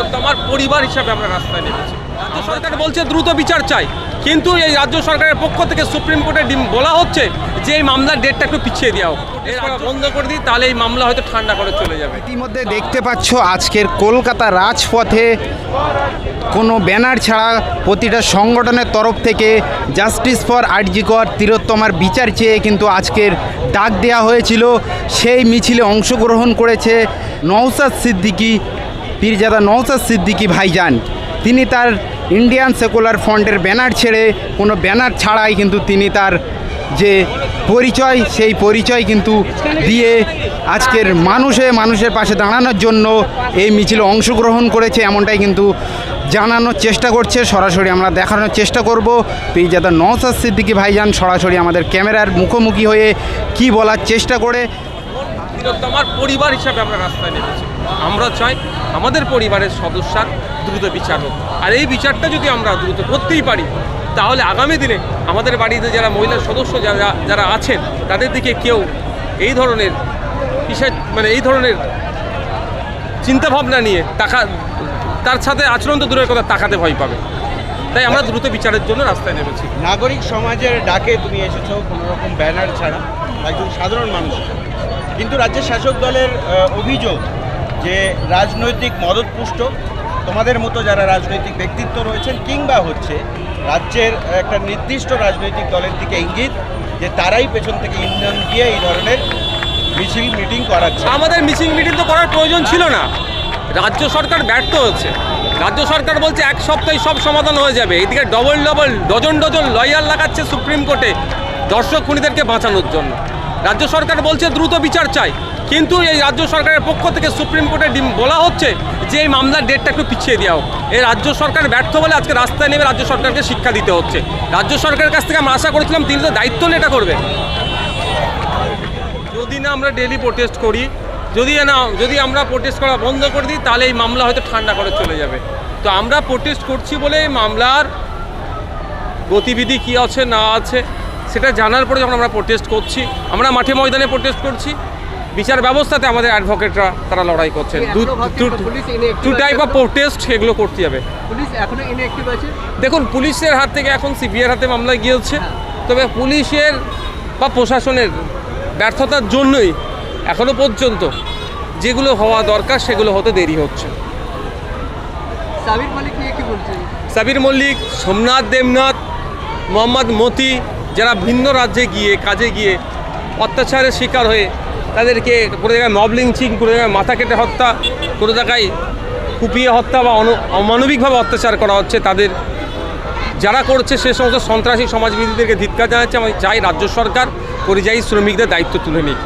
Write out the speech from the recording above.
আমার পরিবার হিসাবে আমরা রাস্তায় নেমেছি। রাজ্য সরকার বলছে দ্রুত বিচার চাই। কিন্তু এই রাজ্য সরকারের পক্ষ থেকে সুপ্রিম কোর্টে ডিম- বলা হচ্ছে যে এই মামলার ডেটটা একটু পিছিয়ে দেওয়া হোক। বন্ধ করে দিই তাহলে এই মামলা হয়তো ঠান্ডা করে চলে যাবে। ইতিমধ্যে দেখতে পাচ্ছ আজকের কলকাতা রাজপথে কোনো ব্যানার ছাড়া প্রতিটা সংগঠনের তরফ থেকে জাস্টিস ফর আরজিকর তিলোত্তমার বিচার চেয়ে কিন্তু আজকের ডাক দেওয়া হয়েছিল। সেই মিছিলে অংশগ্রহণ করেছে নওসাদ সিদ্দিকী পীরজাদা নওসাদ সিদ্দিকী ভাইজান। তিনি তার ইন্ডিয়ান সেকুলার ফ্রন্টের ব্যানার ছেড়ে কোনো ব্যানার ছাড়াই কিন্তু তিনি তার যে পরিচয়, সেই পরিচয় কিন্তু দিয়ে আজকের মানুষে মানুষের পাশে দাঁড়ানোর জন্য এই মিছিলে অংশগ্রহণ করেছে এমনটাই কিন্তু জানানোর চেষ্টা করছে। সরাসরি আমরা দেখানোর চেষ্টা করব। পিজাদা নওসাদ সিদ্দিকি ভাইজান সরাসরি আমাদের ক্যামেরার মুখোমুখি হয়ে কি বলার চেষ্টা করে আমার পরিবার হিসাবে আমরা রাস্তায় নেমেছি। আমরা চাই আমাদের পরিবারের সদস্যার দ্রুত বিচার হোক। আর এই বিচারটা যদি আমরা দ্রুত করতেই পারি, তাহলে আগামী দিনে আমাদের বাড়িতে যারা মহিলা সদস্য যারা যারা আছেন, তাদের দিকে কেউ এই ধরনের মানে এই ধরনের চিন্তাভাবনা নিয়ে টাকা তার সাথে আচরণ তো দূরের কথা, তাকাতে ভয় পাবে। তাই আমরা দ্রুত বিচারের জন্য রাস্তায় নেমেছি। নাগরিক সমাজের ডাকে তুমি এসেছ কোনো রকম ব্যানার ছাড়া, একজন সাধারণ মানুষ। কিন্তু রাজ্যের শাসক দলের অভিযোগ যে রাজনৈতিক মদতপুষ্ট, তোমাদের মতো যারা রাজনৈতিক ব্যক্তিত্ব রয়েছেন কিংবা হচ্ছে রাজ্যের একটা নির্দিষ্ট রাজনৈতিক দলের দিকে ইঙ্গিত যে তারাই পেছন থেকে ইন্ধন দিয়ে এই ধরনের মিছিল, মিটিং করাচ্ছে। আমাদের মিটিং মিটিং তো করার প্রয়োজন ছিল না। রাজ্য সরকার ব্যর্থ হচ্ছে। রাজ্য সরকার বলছে এক সপ্তাহে সব সমাধান হয়ে যাবে। এদিকে double double, dozen dozen lawyer লাগাচ্ছে সুপ্রিম কোর্টে দর্শক খুনিদেরকে বাঁচানোর জন্য। রাজ্য সরকার বলছে দ্রুত বিচার চাই। কিন্তু এই রাজ্য সরকারের পক্ষ থেকে সুপ্রিম কোর্টে বলা হচ্ছে যে এই মামলার ডেটটা একটু পিছিয়ে দেওয়া হোক। এই রাজ্য সরকার ব্যর্থ বলে আজকে রাস্তায় নেমে রাজ্য সরকারকে শিক্ষা দিতে হচ্ছে। রাজ্য সরকারের কাছ থেকে আমরা আশা করেছিলাম তিনি তো দায়িত্ব নিয়ে এটা করবে যদি না আমরা ডেলি প্রোটেস্ট করি, যদি না, যদি আমরা প্রোটেস্ট করা বন্ধ করে দিই, তাহলে এই মামলা হয়তো ঠান্ডা করে চলে যাবে। তো আমরা প্রোটেস্ট করছি বলে এই মামলার গতিবিধি কী আছে, না আছে সেটা জানার পরে যখন আমরা প্রোটেস্ট করছি আমরা মাঠে ময়দানে প্রোটেস্ট করছি বিচার ব্যবস্থাতে আমাদের অ্যাডভোকেটরা তারা লড়াই করছেন। Two type? অফ প্রোটেস্ট সেগুলো করতে হবে দেখুন পুলিশের হাত থেকে এখন সিবিআইয়ের হাতে মামলা গিয়েছে। তবে পুলিশের বা প্রশাসনের ব্যর্থতার জন্যই এখনও পর্যন্ত যেগুলো হওয়া দরকার সেগুলো হতে দেরি হচ্ছে। সাবির মল্লিক সোমনাথ দেবনাথ মোহাম্মদ মতি যারা ভিন্ন রাজ্যে গিয়ে, কাজে গিয়ে অত্যাচারের শিকার হয়ে তাদেরকে কোনো জায়গায় মবলিং লিঞ্চিং কোনো জায়গায় মাথা কেটে হত্যা, কোনো জায়গায় কুপিয়ে হত্যা বা অমানবিকভাবে অত্যাচার করা হচ্ছে তাদের। যারা করছে সে সমস্ত সন্ত্রাসী সমাজবিরোধীদেরকে ধিক্কার জানাচ্ছে। আমি চাই রাজ্য সরকার পরিযায়ী শ্রমিকদের দায়িত্ব তুলে নিক।